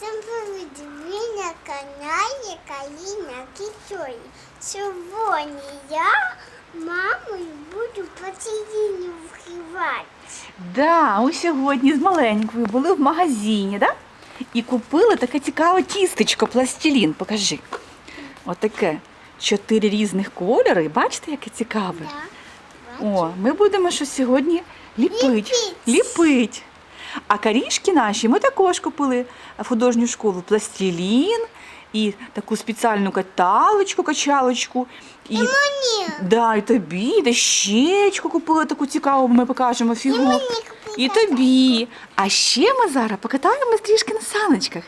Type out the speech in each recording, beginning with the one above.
Привет! Ви на каналі Каліна Кіцой. Сьогодні я мамою буду поціління вхивати. Да, ми сьогодні з маленькою були в магазині, да? І купили таке цікаве тістечко, пластилін. Покажи. Отаке. Чотири різних кольори. Бачите, яке цікаве? Да. О, ми будемо що сьогодні ліпить. Ліпить. Ліпить. А корішки наші ми також купили в художню школу пластилін і таку спеціальну каталочку, качалочку. І, Мені. да, і тобі, і дощечку купили таку цікаву, ми покажемо І фігуру. мені. І тобі. А ще ми зараз покатаємось трішки на саночках.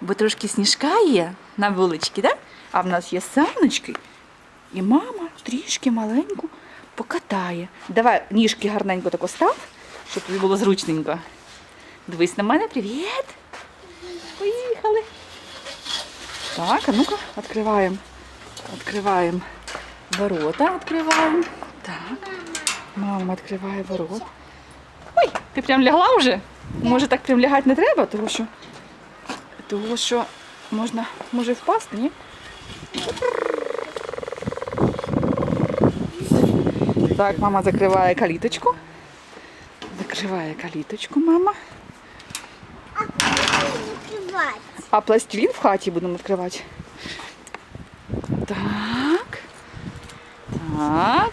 Бо трошки сніжка є на вуличці, да? а в нас є саночки. І мама трішки маленьку покатає. Давай ніжки гарненько так став, щоб тобі було зручненько. Дивись на мене, привіт. Поїхали. Так, а ну-ка, відкриваємо. Відкриваємо ворота, відкриваємо. Так. Мама відкриває ворота. Ой, ти прям лягла вже? Може так прям лягати не треба, тому що, тому що можна може впасти, ні? Так, мама закриває каліточку. Закриває каліточку, мама. А коли відкривати? А пластилін в хаті будемо відкривати. Так. Так.